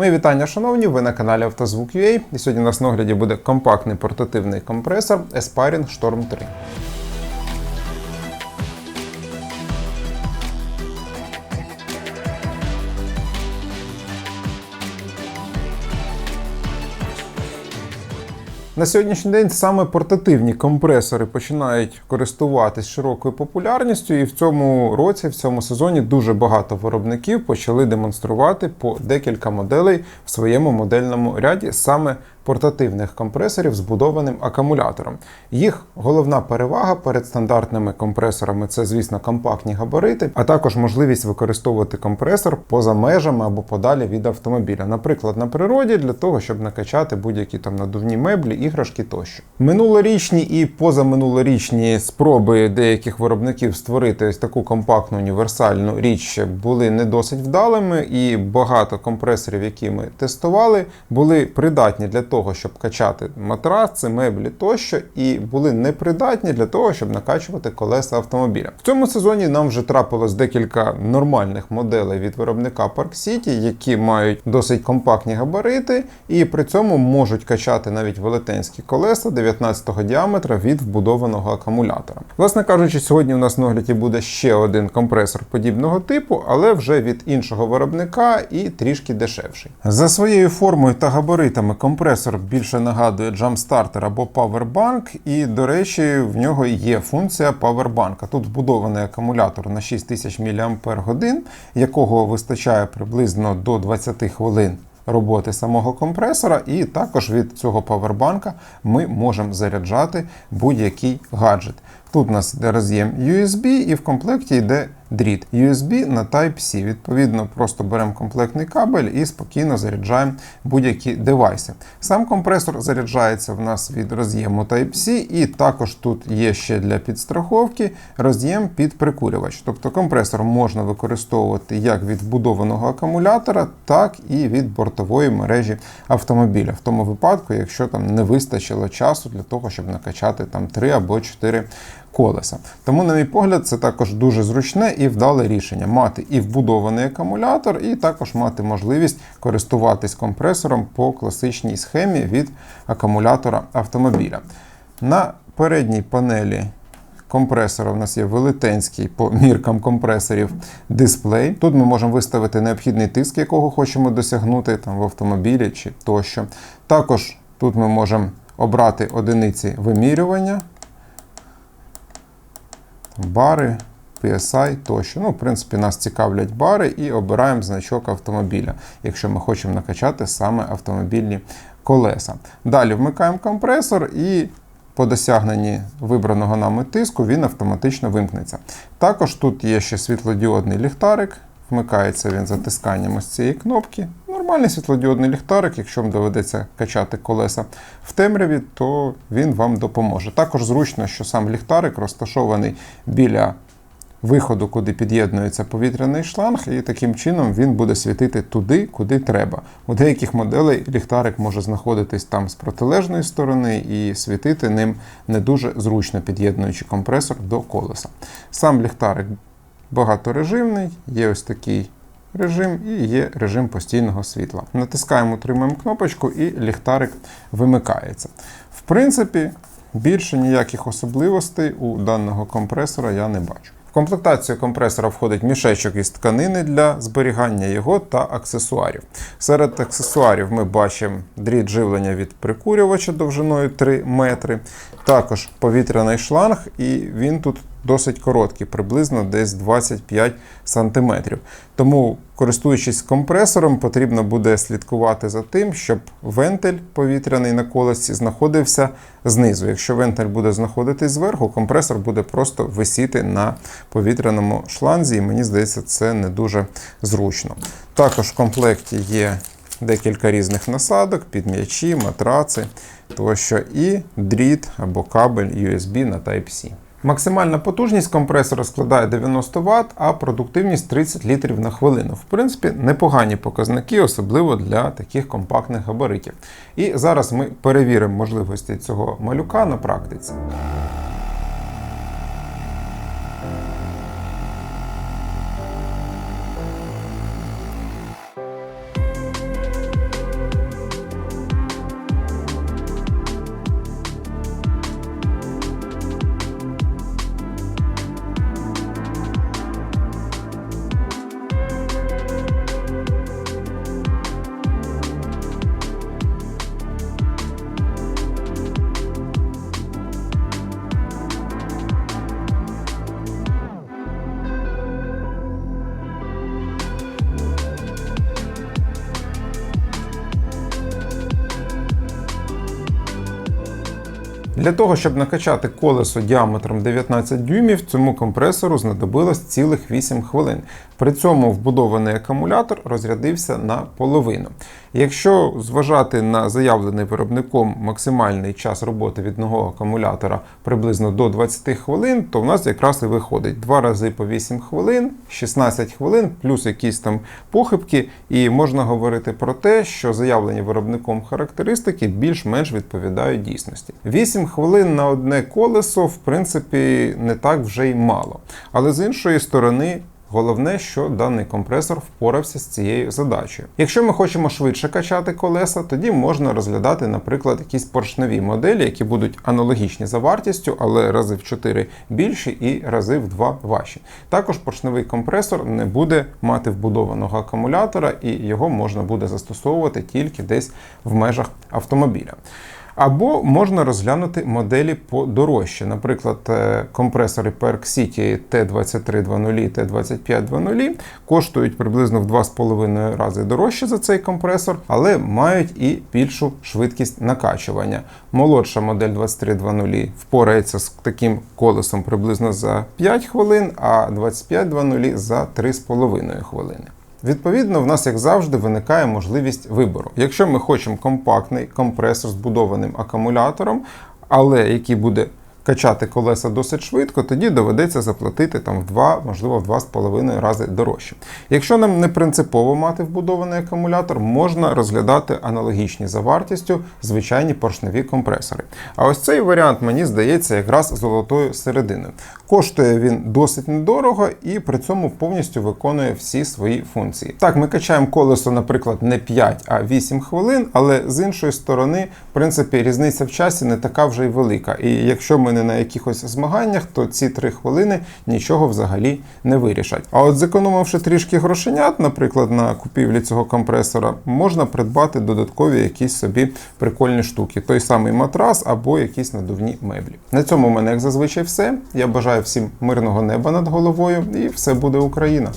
Мої вітання, шановні, ви на каналі Автозвук.ua. І сьогодні у нас на огляді буде компактний портативний компресор Aspiring Storm 3. На сьогоднішній день саме портативні компресори починають користуватись широкою популярністю, і в цьому році, в цьому сезоні, дуже багато виробників почали демонструвати по декілька моделей в своєму модельному ряді саме портативних компресорів з будованим акумулятором. Їх головна перевага перед стандартними компресорами це, звісно, компактні габарити, а також можливість використовувати компресор поза межами або подалі від автомобіля, наприклад, на природі для того, щоб накачати будь-які там надувні меблі, іграшки тощо. Минулорічні і позаминулорічні спроби деяких виробників створити ось таку компактну універсальну річ були не досить вдалими, і багато компресорів, які ми тестували, були придатні для того, щоб качати матраци, меблі тощо, і були непридатні для того, щоб накачувати колеса автомобіля. В цьому сезоні нам вже трапилось декілька нормальних моделей від виробника Park City, які мають досить компактні габарити, і при цьому можуть качати навіть велетенські колеса 19-го діаметра від вбудованого акумулятора. Власне кажучи, сьогодні у нас на огляді буде ще один компресор подібного типу, але вже від іншого виробника і трішки дешевший. За своєю формою та габаритами компресор більше нагадує Jumpstarter або Powerbank, і, до речі, в нього є функція Powerbank. Тут вбудований акумулятор на 6000 мАч, якого вистачає приблизно до 20 хвилин. Роботи самого компресора, і також від цього павербанка ми можемо заряджати будь-який гаджет. Тут у нас йде роз'єм USB, і в комплекті йде дріт USB на Type-C. Відповідно, просто беремо комплектний кабель і спокійно заряджаємо будь-які девайси. Сам компресор заряджається в нас від роз'єму Type-C, і також тут є ще для підстраховки роз'єм під прикурювач. Тобто компресор можна використовувати як від вбудованого акумулятора, так і від бортової мережі автомобіля. В тому випадку, якщо там не вистачило часу для того, щоб накачати там 3 або 4 колеса. Тому, на мій погляд, це також дуже зручне і вдале рішення мати і вбудований акумулятор, і також мати можливість користуватись компресором по класичній схемі від акумулятора автомобіля. На передній панелі. Компресора у нас є велетенський по міркам компресорів дисплей. Тут ми можемо виставити необхідний тиск, якого хочемо досягнути там в автомобілі чи тощо. Також тут ми можемо обрати одиниці вимірювання бари, PSI тощо. Ну, в принципі, нас цікавлять бари і обираємо значок автомобіля, якщо ми хочемо накачати саме автомобільні колеса. Далі вмикаємо компресор і. По досягненні вибраного нами тиску він автоматично вимкнеться. Також тут є ще світлодіодний ліхтарик, вмикається він затисканням ось цієї кнопки. Нормальний світлодіодний ліхтарик, якщо вам доведеться качати колеса в темряві, то він вам допоможе. Також зручно, що сам ліхтарик розташований біля виходу, куди під'єднується повітряний шланг, і таким чином він буде світити туди, куди треба. У деяких моделей ліхтарик може знаходитись там з протилежної сторони і світити ним не дуже зручно, під'єднуючи компресор до колеса. Сам ліхтарик багаторежимний, є ось такий режим і є режим постійного світла. Натискаємо, утримуємо кнопочку і ліхтарик вимикається. В принципі, більше ніяких особливостей у даного компресора я не бачу. В комплектацію компресора входить мішечок із тканини для зберігання його та аксесуарів. Серед аксесуарів ми бачимо дріт живлення від прикурювача довжиною 3 метри, також повітряний шланг, і він тут досить короткий, приблизно десь 25 см. Тому, користуючись компресором, потрібно буде слідкувати за тим, щоб вентиль повітряний на колесці знаходився знизу. Якщо вентиль буде знаходитись зверху, компресор буде просто висіти на повітряному шланзі, і мені здається, це не дуже зручно. Також в комплекті є декілька різних насадок, під м'ячі, матраци тощо, і дріт або кабель USB на Type-C. Максимальна потужність компресора складає 90 Вт, а продуктивність 30 літрів на хвилину. В принципі, непогані показники, особливо для таких компактних габаритів. І зараз ми перевіримо можливості цього малюка на практиці. Для того, щоб накачати колесо діаметром 19 дюймів, цьому компресору знадобилось цілих 8 хвилин. При цьому вбудований акумулятор розрядився на половину. Якщо зважати на заявлений виробником максимальний час роботи від одного акумулятора приблизно до 20 хвилин, то в нас якраз і виходить 2 рази по 8 хвилин, 16 хвилин, плюс якісь там похибки, і можна говорити про те, що заявлені виробником характеристики більш-менш відповідають дійсності. 8 хвилин на одне колесо, в принципі, не так вже й мало. Але з іншої сторони. Головне, що даний компресор впорався з цією задачею. Якщо ми хочемо швидше качати колеса, тоді можна розглядати, наприклад, якісь поршневі моделі, які будуть аналогічні за вартістю, але рази в 4 більші і рази в 2 важчі. Також поршневий компресор не буде мати вбудованого акумулятора, і його можна буде застосовувати тільки десь в межах автомобіля. Або можна розглянути моделі подорожче. Наприклад, е, компресори Perk City T2320, T2520 коштують приблизно в 2,5 рази дорожче за цей компресор, але мають і більшу швидкість накачування. Молодша модель 2320 впорається з таким колесом приблизно за 5 хвилин, а 2520 за 3,5 хвилини. Відповідно, в нас, як завжди, виникає можливість вибору. Якщо ми хочемо компактний компресор з будованим акумулятором, але який буде качати колеса досить швидко, тоді доведеться заплатити там в 2, можливо, в 2,5 рази дорожче. Якщо нам не принципово мати вбудований акумулятор, можна розглядати аналогічні за вартістю звичайні поршневі компресори. А ось цей варіант, мені здається, якраз золотою серединою. Коштує він досить недорого і при цьому повністю виконує всі свої функції. Так, ми качаємо колесо, наприклад, не 5, а 8 хвилин, але з іншої сторони, в принципі, різниця в часі не така вже й велика. І якщо ми не на якихось змаганнях, то ці 3 хвилини нічого взагалі не вирішать. А от зекономивши трішки грошенят, наприклад, на купівлі цього компресора, можна придбати додаткові якісь собі прикольні штуки, той самий матрас або якісь надувні меблі. На цьому в мене, як зазвичай, все. Я бажаю всім мирного неба над головою, і все буде Україна.